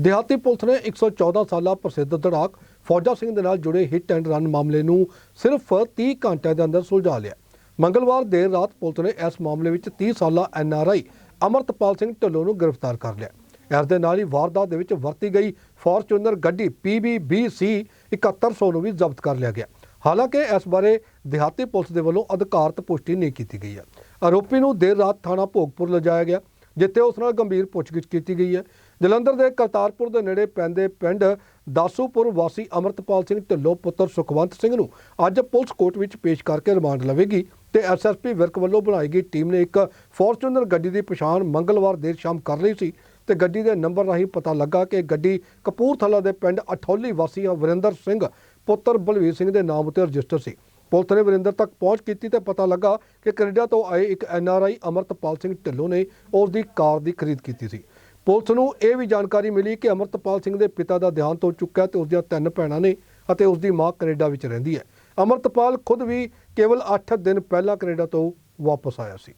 ਦਿਹਾਤੀ ਪੁਲਿਸ ਨੇ 114 ਸਾਲਾ ਪ੍ਰਸਿੱਧ ਧੜਾਕ ਫੌਜਾ ਸਿੰਘ ਦੇ ਨਾਲ ਜੁੜੇ ਹਿੱਟ ਐਂਡ ਰਨ ਮਾਮਲੇ ਨੂੰ ਸਿਰਫ 30 ਘੰਟਿਆਂ ਦੇ ਅੰਦਰ ਸੁਲਝਾ ਲਿਆ। ਮੰਗਲਵਾਰ ਦੇਰ ਰਾਤ ਪੁਲਿਸ ਨੇ ਇਸ ਮਾਮਲੇ ਵਿੱਚ 30 ਸਾਲਾ ਐਨਆਰਆਈ ਅਮਰਤਪਾਲ ਸਿੰਘ ਢਿੱਲੋਂ ਨੂੰ ਗ੍ਰਿਫਤਾਰ ਕਰ ਲਿਆ। ਇਸ ਦੇ ਨਾਲ ਹੀ ਵਾਰਦਾਤ ਦੇ ਵਿੱਚ ਵਰਤੀ ਗਈ ਫੋਰਚੂਨਰ ਗੱਡੀ PBBC 7100 ਨੂੰ ਵੀ ਜ਼ਬਤ ਕਰ ਲਿਆ ਗਿਆ। ਹਾਲਾਂਕਿ ਇਸ ਬਾਰੇ ਦਿਹਾਤੀ ਪੁਲਿਸ ਦੇ ਵੱਲੋਂ ਅਧਿਕਾਰਤ ਪੁਸ਼ਟੀ ਨਹੀਂ ਕੀਤੀ ਗਈ ਹੈ। ਆਰੋਪੀ ਨੂੰ ਦੇਰ ਰਾਤ ਥਾਣਾ ਭੋਗਪੁਰ ਲਿਜਾਇਆ ਗਿਆ, ਜਿੱਥੇ ਉਸ ਨਾਲ ਗੰਭੀਰ ਪੁੱਛਗਿੱਛ ਕੀਤੀ ਗਈ ਹੈ। ਜਲੰਧਰ ਦੇ ਕਰਤਾਰਪੁਰ ਦੇ ਨੇੜੇ ਪੈਂਦੇ ਪਿੰਡ ਦਾਸੂਪੁਰ ਵਾਸੀ ਅਮਰਤਪਾਲ ਸਿੰਘ ਢਿੱਲੋਂ ਪੁੱਤਰ ਸੁਖਵੰਤ ਸਿੰਘ ਨੂੰ ਅੱਜ ਪੁਲਿਸ ਕੋਰਟ ਵਿੱਚ ਪੇਸ਼ ਕਰਕੇ ਰਿਮਾਂਡ ਲਵੇਗੀ ਤੇ ਐਸਐਸਪੀ ਵਿਰਕ ਵੱਲੋਂ ਬਣਾਈ ਗਈ ਟੀਮ ਨੇ ਇੱਕ ਫੋਰਚੂਨਰ ਗੱਡੀ ਦੀ ਪਛਾਣ ਮੰਗਲਵਾਰ ਦੇਰ ਸ਼ਾਮ ਕਰ ਲਈ ਸੀ ਤੇ ਗੱਡੀ ਦੇ ਨੰਬਰ ਰਾਹੀਂ ਪਤਾ ਲੱਗਾ ਕਿ ਗੱਡੀ ਕਪੂਰਥਲਾ ਦੇ ਪਿੰਡ ਅਠੌਲੀ ਵਾਸੀ ਵਰਿੰਦਰ ਸਿੰਘ, ਪੁੱਤਰ ਬਲਵੀਰ ਸਿੰਘ ਦੇ ਨਾਮ ਉੱਤੇ ਰਜਿਸਟਰ ਸੀ। ਪੁਲਿਸ ਨੇ ਵਰਿੰਦਰ ਤੱਕ ਪਹੁੰਚ ਕੀਤੀ ਤੇ ਪਤਾ ਲੱਗਾ ਕਿ ਕੈਨੇਡਾ ਤੋਂ ਆਏ ਇੱਕ ਐਨਆਰਆਈ ਅਮਰਤਪਾਲ ਸਿੰਘ ਢਿੱਲੋਂ ਨੇ ਉਸ ਦੀ ਕਾਰ ਦੀ ਖਰੀਦ ਕੀਤੀ ਸੀ। ਪੁਲਿਸ ਨੂੰ ਇਹ ਵੀ ਜਾਣਕਾਰੀ ਮਿਲੀ ਕਿ ਅਮਰਤਪਾਲ ਸਿੰਘ ਦੇ ਪਿਤਾ ਦਾ ਦੇਹਾਂਤ ਹੋ ਚੁੱਕਾ ਹੈ ਤੇ ਉਸ ਦੀਆਂ ਤਿੰਨ ਭੈਣਾਂ ਨੇ ਅਤੇ ਉਸ ਦੀ ਮਾਂ ਕੈਨੇਡਾ ਵਿੱਚ ਰਹਿੰਦੀ ਹੈ। ਅਮਰਤਪਾਲ ਖੁਦ ਵੀ ਕੇਵਲ 8 ਦਿਨ ਪਹਿਲਾਂ ਕੈਨੇਡਾ ਤੋਂ ਵਾਪਸ ਆਇਆ ਸੀ।